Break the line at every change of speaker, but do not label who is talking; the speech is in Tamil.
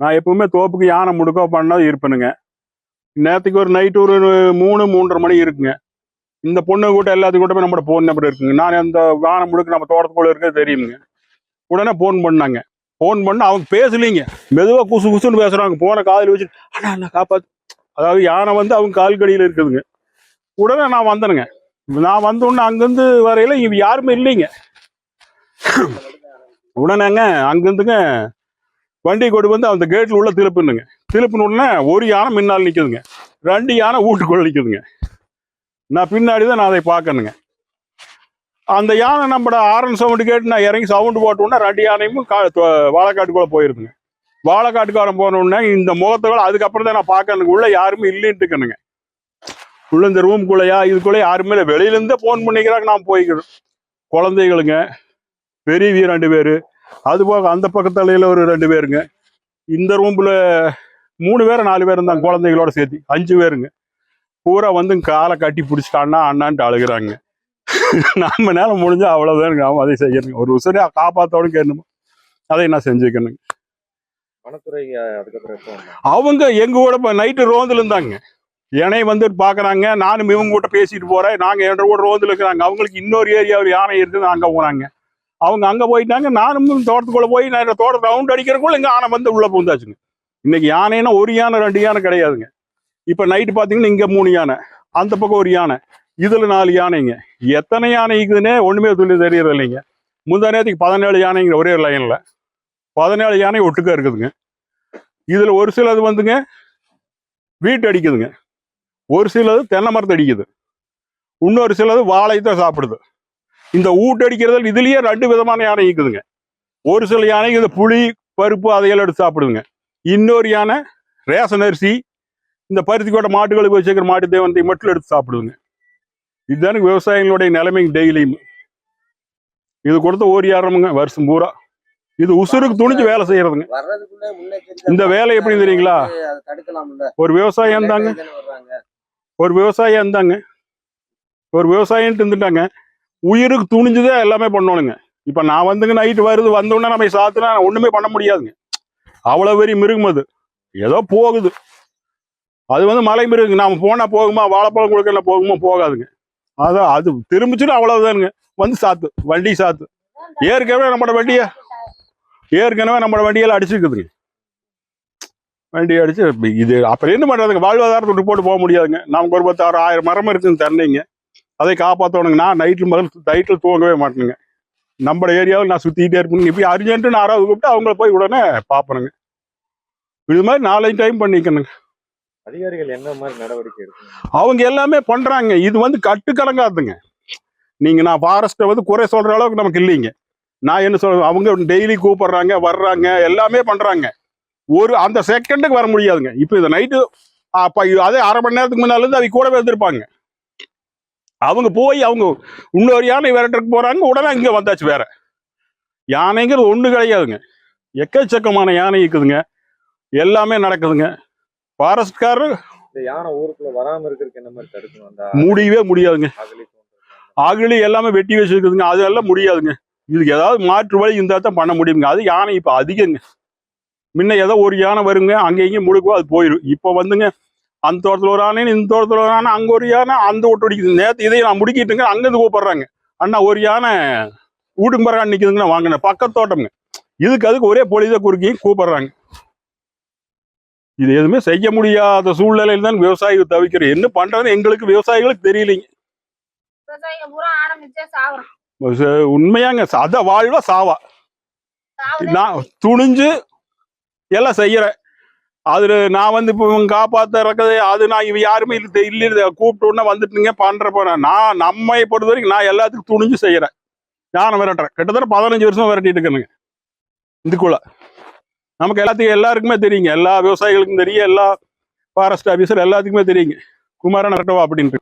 நான் எப்பவுமே தோப்புக்கு யானை முடுக்கோ பண்ணா இருப்பேனுங்க நேற்றுக்கு ஒரு நைட்டு ஒரு மூணு மூன்றரை மணி இருக்குங்க. இந்த பொண்ணு கூட எல்லாத்துக்கும் கூட்டமே நம்மளோட ஃபோன் நம்பர் இருக்குங்க. நான் அந்த யானை முடுக்க நம்ம தோட்டத்துக்குள்ள இருக்கிறது தெரியுங்க உடனே ஃபோன் பண்ணாங்க. ஃபோன் பண்ண அவங்க பேசலீங்க. மெதுவாக குசு குசுன்னு பேசுகிறாங்க போன காதில் வச்சு அண்ணா அண்ணா காப்பாத்து. அதாவது யானை வந்து அவங்க கால் கடியில் இருக்குதுங்க. உடனே நான் வந்தேனுங்க. நான் வந்தோடனே அங்கேருந்து வரையில இவ யாருமே இல்லைங்க. உடனேங்க அங்கேருந்துங்க வண்டி கொண்டு வந்து அந்த கேட்டில் உள்ள திருப்புனுங்க. திருப்பின உடனே ஒரு யானை முன்னால் நிற்குதுங்க ரெண்டு யானை வீட்டுக்குள்ள நிற்குதுங்க நான் பின்னாடி தான் நான் அதை பார்க்கணுங்க. அந்த யானை நம்மட ஆரன் சவுண்டு கேட்டு நான் இறங்கி சவுண்டு போட்டோன்னா ரெண்டு யானையும் கா வாழைக்காட்டுக்குள்ளே வாழைக்காட்டுக்குள்ள போயிருதுங்க வாழைக்காட்டுக்காரன் போனோடனே இந்த முகத்தோட அதுக்கப்புறம் தான் நான் பார்க்கறதுக்கு உள்ள யாருமே இல்லைன்ட்டு இருக்கணுங்க உள்ள இந்த ரூம்குள்ளையா இதுக்குள்ளே யாருமே இல்லை. வெளியிலேருந்தே ஃபோன் பண்ணிக்கிறாங்க நான் போய்க்கிறோம் குழந்தைகளுங்க பெரியவிய ரெண்டு பேர். அது போக அந்த பக்கத்துலையில ஒரு ரெண்டு பேருங்க. இந்த ரூம்ல மூணு பேர் நாலு பேர் இருந்தாங்க குழந்தைகளோட சேர்த்து. அஞ்சு பேருங்க. பூரா வந்து காலை கட்டி பிடிச்சிட்டு அண்ணா அண்ணான்ட்டு அழுகுறாங்க. நம்ம நேரம் முடிஞ்சா அவ்வளவுதானுங்க. அவன் அதை செய்யணுங்க ஒரு உசரியா காப்பாத்தோடு கேட்கணுமா? அதை நான் செஞ்சுக்கணுங்க? அவங்க எங்க கூட இப்போ நைட்டு ரோந்தில் இருந்தாங்க. என்னை வந்து பார்க்கறாங்க நானும் இவங்க கூட பேசிட்டு போறேன். நாங்க என்ற கூட ரோந்தில் இருக்கிறாங்க. அவங்களுக்கு இன்னொரு ஏரியாவில் யானை இருக்குது அங்க போனாங்க அவங்க அங்கே போயிட்டாங்க நானும் தோட்டத்துக்குள்ள போய் நான் தோட்டத்தை ரவுண்ட் அடிக்கிறக்குள்ள இங்க யானை வந்து உள்ளே பூந்தாச்சுங்க. இன்னைக்கு யானைன்னா ஒரு யானை ரெண்டு யானை கிடையாதுங்க. இப்போ நைட்டு பார்த்தீங்கன்னா இங்கே மூணு யானை அந்த பக்கம் ஒரு யானை இதில் நாலு யானைங்க. எத்தனை யானை இருக்குதுன்னே ஒன்றுமே சொல்லி தெரியறது இல்லைங்க முந்தா நேரத்துக்கு பதினேழு யானைங்க ஒரே லைனில் பதினேழு யானை ஒட்டுக்கா இருக்குதுங்க. இதில் ஒரு சிலது வந்துங்க வீட்டு அடிக்குதுங்க. ஒரு சிலது தென்னை மரத்தை அடிக்குது. இன்னொரு சிலது வாழைத்தான் சாப்பிடுது. இந்த ஊட்டு அடிக்கிறதுல இதுலயே ரெண்டு விதமான யானை இருக்குதுங்க ஒரு சில யானை இந்த புளி பருப்பு அதையெல்லாம் எடுத்து சாப்பிடுதுங்க. இன்னொரு யானை ரேஷன் அரிசி இந்த பருத்தி கோட்டை மாட்டுகளுக்கு வச்சுக்கிற மாட்டு தேவனத்தை மட்டும் எடுத்து சாப்பிடுதுங்க. இதுதானுங்க விவசாயிகளுடைய நிலைமைங்க டெய்லியும். இது கொடுத்த ஓரியாரமுங்க வருஷம் பூரா. இது உசுருக்கு துணிஞ்சு வேலை செய்யறதுங்க. இந்த வேலை எப்படி தெரியுங்களா? ஒரு விவசாயம் தாங்க ஒரு விவசாயம் இருந்தாங்க ஒரு விவசாயின்ட்டு இருந்துட்டாங்க. உயிருக்கு துணிஞ்சுதான் எல்லாமே பண்ணணுங்க இப்ப நான் வந்துங்க நைட்டு வருது வந்தோடனே நம்ம சாத்துனா ஒண்ணுமே பண்ண முடியாதுங்க. அவ்வளவு பெரிய மிருகம் அது. ஏதோ போகுது. அது வந்து மலை மிருகம் நாம போனா போகுமா? வாழைப்பழம் கொடுக்கல போகுமா? போகாதுங்க. அதான் அது திரும்பிச்சுன்னு அவ்வளவுதானுங்க. வந்து சாத்து வண்டி சாத்து. ஏற்கனவே நம்மளோட வண்டிய ஏற்கனவே நம்மளோட வண்டியெல்லாம் அடிச்சிருக்குதுங்க. வண்டி அடிச்சு இது அப்புறம் என்ன பண்றதுங்க? வாழ்வாதாரத்தை போட்டு போக முடியாதுங்க. நமக்கு ஒரு பத்தாறு ஆயிரம் மரம் இருக்குன்னு தண்ணிங்க. அதை காப்பாற்றணுங்க நான் நைட்டில் முதல் நைட்டில் தூங்கவே மாட்டேனுங்க. நம்ம ஏரியாவில் நான் சுற்றிக்கிட்டே இருப்பேங்க இப்போ அர்ஜென்ட்டு யாராவது கூப்பிட்டு அவங்கள போய் உடனே பார்ப்பணுங்க இது மாதிரி நாலஞ்சு டைம் பண்ணிக்கணுங்க.
அதிகாரிகள் என்ன மாதிரி நடவடிக்கை எடுக்கணும்?
அவங்க எல்லாமே பண்றாங்க. இது வந்து கட்டுக்கடங்காதுங்க நீங்க நான் ஃபாரஸ்ட்டை வந்து குறை சொல்ற அளவுக்கு நமக்கு இல்லைங்க. நான் என்ன சொல்றேன் அவங்க டெய்லி கூப்பிடுறாங்க வர்றாங்க எல்லாமே பண்றாங்க. ஒரு அந்த செகண்டுக்கு வர முடியாதுங்க. இப்போ இந்த நைட்டு அப்ப அதே அரை மணி நேரத்துக்கு முன்னால இருந்து அவங்க கூடவே இருந்திருப்பாங்க. அவங்க போய் அவங்க இன்னொரு யானை விரட்டுறதுக்கு போறாங்க உடனே இங்க வந்தாச்சு வேற. யானைங்கிறது ஒண்ணு கிடையாதுங்க. எக்கச்சக்கமான யானை இருக்குதுங்க. எல்லாமே நடக்குதுங்க. ஃபாரஸ்ட்காரர்
இந்த யானை ஊருக்குள்ள வராம இருக்கிறதுக்கு என்ன மாதிரி தடுக்கணும்? அந்த
முடியவே முடியாதுங்க.
அகலி
எல்லாமே வெட்டி வச்சிருக்குதுங்க. அதெல்லாம் முடியாதுங்க. இதுக்கு ஏதாவது மாற்று வழி இருந்தால் தான் பண்ண முடியுங்க. அது யானை இப்போ அதிகங்க. முன்ன ஏதோ ஒரு யானை வருங்க அங்கே இங்கேயும் முழுக்கும் அது போயிடும் இப்போ வந்துங்க அந்த தோட்டத்தில் ஒரு யானை இந்த தோட்டத்தில் ஒரு யானை அங்கே ஒரு யானை அந்த ஓட்டு அடிக்குது. நேற்று இதையும் நான் முடிக்கிட்டுங்க அங்கேருந்து கூப்பிடுறாங்க. அண்ணா ஒரு யானை வீட்டுக்கு பிறகு நிற்குதுங்கண்ணா வாங்கினேன் பக்கத்து தோட்டம்ங்க. இதுக்கு அதுக்கு ஒரே பொலிதை குறுக்கி கூப்பிடுறாங்க. இது எதுவுமே செய்ய முடியாத சூழ்நிலையில் தான் விவசாயிகள் தவிக்கிறோம் என்ன பண்றதுன்னு எங்களுக்கு விவசாயிகளுக்கு தெரியலைங்க. உண்மையாங்க அத வாழ்வா சாவா. நான் துணிஞ்சு எல்லாம் செய்யறேன். அது நான் வந்து இப்போ இவங்க காப்பாத்துறது அது நான் இவ யாருமே இல்லை இல்லை கூப்பிட்டு உடனே வந்துட்டுங்க பண்றப்ப நான் நம்மை பொறுத்த வரைக்கும் நான் எல்லாத்துக்கும் துணிஞ்சு செய்கிறேன் யானை விரட்டுறேன். கிட்டத்தட்ட பதினஞ்சு வருஷம் விரட்டிட்டு இருக்கேனுங்க. இதுக்குள்ள. நமக்கு எல்லாத்துக்கும் எல்லாருக்குமே தெரியுங்க. எல்லா விவசாயிகளுக்கும் தெரியும் எல்லா ஃபாரஸ்ட் ஆஃபீஸர் எல்லாத்துக்குமே தெரியுங்க. குமாரன் விரட்டவா அப்படின்ட்டு.